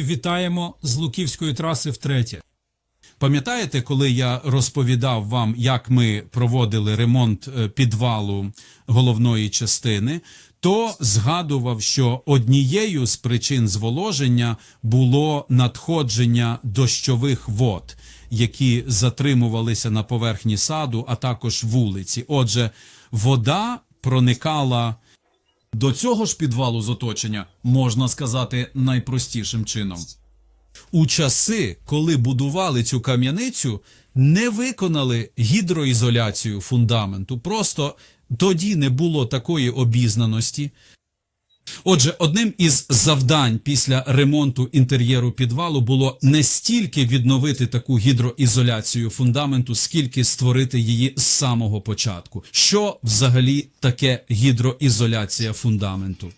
Вітаємо з Луківської траси втретє. Пам'ятаєте, коли я розповідав вам, як ми проводили ремонт е, підвалу головної частини, то згадував, що однією з причин зволоження було надходження дощових вод, які затримувалися на поверхні саду, а також вулиці. Отже, вода проникала до цього ж підвалу з оточення, можна сказати, найпростішим чином. У часи, коли будували цю кам'яницю, не виконали гідроізоляцію фундаменту. Просто тоді не було такої обізнаності. Отже, одним із завдань після ремонту інтер'єру підвалу було не стільки відновити таку гідроізоляцію фундаменту, скільки створити її з самого початку. Що взагалі таке гідроізоляція фундаменту?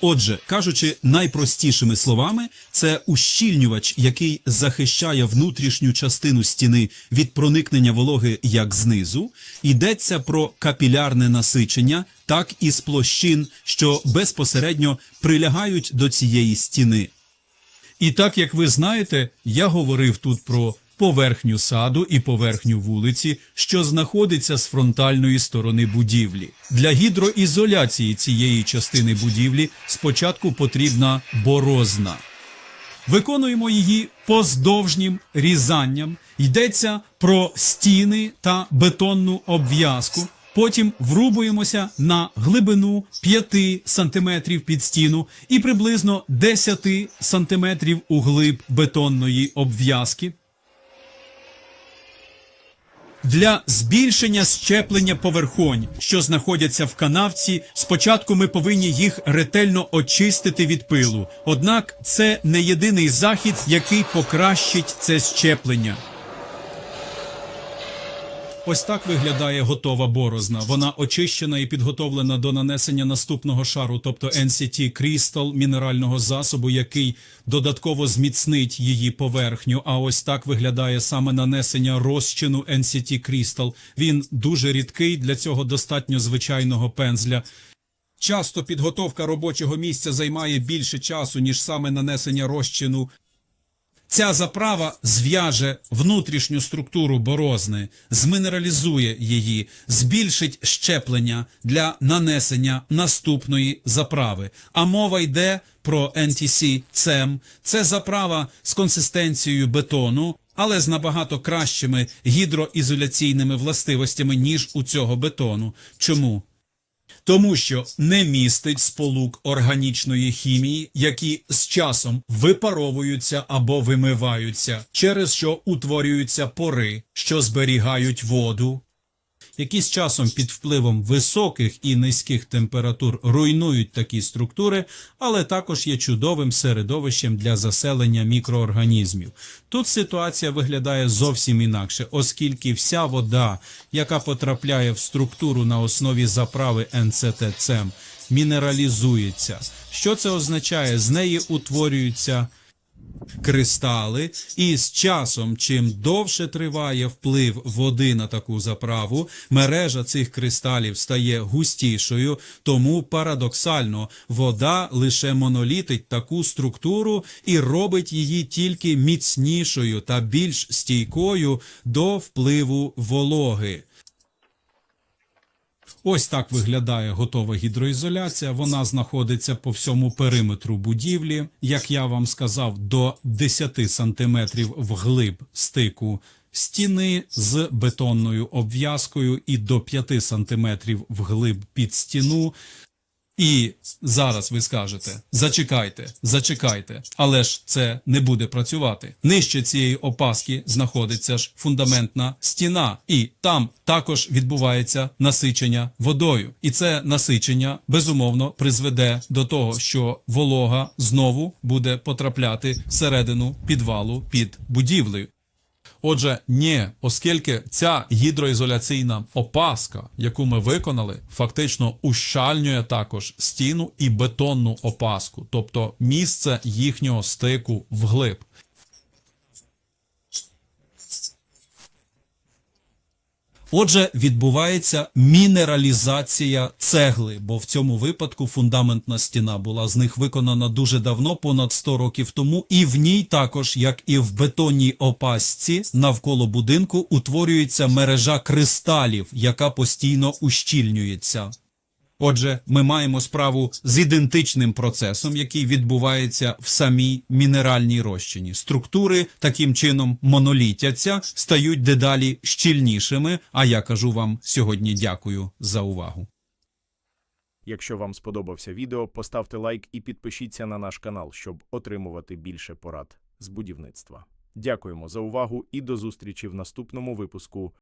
Отже, кажучи найпростішими словами, це ущільнювач, який захищає внутрішню частину стіни від проникнення вологи як знизу. Йдеться про капілярне насичення, так і з площин, що безпосередньо прилягають до цієї стіни. І так як ви знаєте, я говорив тут про поверхню саду і поверхню вулиці, що знаходиться з фронтальної сторони будівлі. Для гідроізоляції цієї частини будівлі спочатку потрібна борозна. Виконуємо її поздовжнім різанням. Йдеться про стіни та бетонну обв'язку. Потім врубуємося на глибину 5 см під стіну і приблизно 10 см у глиб бетонної обв'язки. Для збільшення щеплення поверхонь, що знаходяться в канавці, спочатку ми повинні їх ретельно очистити від пилу. Однак це не єдиний захід, який покращить це щеплення. Ось так виглядає готова борозна. Вона очищена і підготовлена до нанесення наступного шару, тобто NCT Crystal мінерального засобу, який додатково зміцнить її поверхню. А ось так виглядає саме нанесення розчину NCT Crystal. Він дуже рідкий, для цього достатньо звичайного пензля. Часто підготовка робочого місця займає більше часу, ніж саме нанесення розчину. Ця заправа зв'яже внутрішню структуру борозни, змінералізує її, збільшить щеплення для нанесення наступної заправи. А мова йде про NTC CEM. Це заправа з консистенцією бетону, але з набагато кращими гідроізоляційними властивостями, ніж у цього бетону. Чому? Тому що не містить сполук органічної хімії, які з часом випаровуються або вимиваються, через що утворюються пори, що зберігають воду, які з часом під впливом високих і низьких температур руйнують такі структури, але також є чудовим середовищем для заселення мікроорганізмів. Тут ситуація виглядає зовсім інакше, оскільки вся вода, яка потрапляє в структуру на основі заправи НЦТЦМ, мінералізується. Що це означає? З неї утворюються кристали, і з часом, чим довше триває вплив води на таку заправу, мережа цих кристалів стає густішою, тому парадоксально вода лише монолітить таку структуру і робить її тільки міцнішою та більш стійкою до впливу вологи. Ось так виглядає готова гідроізоляція. Вона знаходиться по всьому периметру будівлі, як я вам сказав, до 10 сантиметрів вглиб стику стіни з бетонною обв'язкою і до 5 сантиметрів вглиб під стіну. І зараз ви скажете: зачекайте, зачекайте, але ж це не буде працювати. Нижче цієї опаски знаходиться ж фундаментна стіна, і там також відбувається насичення водою. І це насичення безумовно призведе до того, що волога знову буде потрапляти всередину підвалу під будівлею. Отже, ні, оскільки ця гідроізоляційна опаска, яку ми виконали, фактично ущальнює також стіну і бетонну опаску, тобто місце їхнього стику вглиб. Отже, відбувається мінералізація цегли, бо в цьому випадку фундаментна стіна була з них виконана дуже давно, понад 100 років тому, і в ній також, як і в бетонній опасці, навколо будинку утворюється мережа кристалів, яка постійно ущільнюється. Отже, ми маємо справу з ідентичним процесом, який відбувається в самій мінеральній розчині. Структури таким чином монолітяться, стають дедалі щільнішими. А я кажу вам сьогодні дякую за увагу. Якщо вам сподобався відео, поставте лайк і підпишіться на наш канал, щоб отримувати більше порад з будівництва. Дякуємо за увагу і до зустрічі в наступному випуску